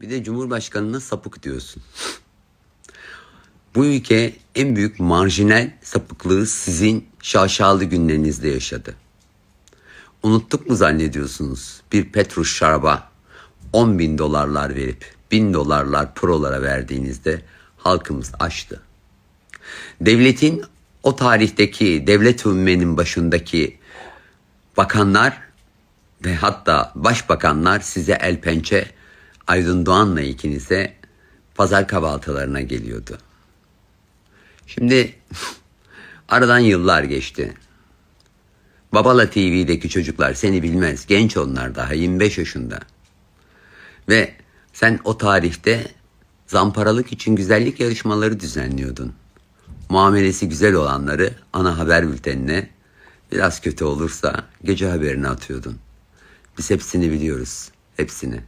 Bir de Cumhurbaşkanı'na sapık diyorsun. Bu ülke en büyük marjinal sapıklığı sizin şaşalı günlerinizde yaşadı. Unuttuk mu zannediyorsunuz bir Petrus şaraba 10 bin dolarlar verip bin dolarlar prolara verdiğinizde halkımız açtı. Devletin o tarihteki devlet ümmenin başındaki bakanlar ve hatta başbakanlar size el pençe Aydın Doğan'la ikinize pazar kahvaltılarına geliyordu. Şimdi aradan yıllar geçti. Babala TV'deki çocuklar seni bilmez. Genç onlar daha 25 yaşında. Ve sen o tarihte zamparalık için güzellik yarışmaları düzenliyordun. Muamelesi güzel olanları ana haber bültenine biraz kötü olursa gece haberine atıyordun. Biz hepsini biliyoruz. Hepsini.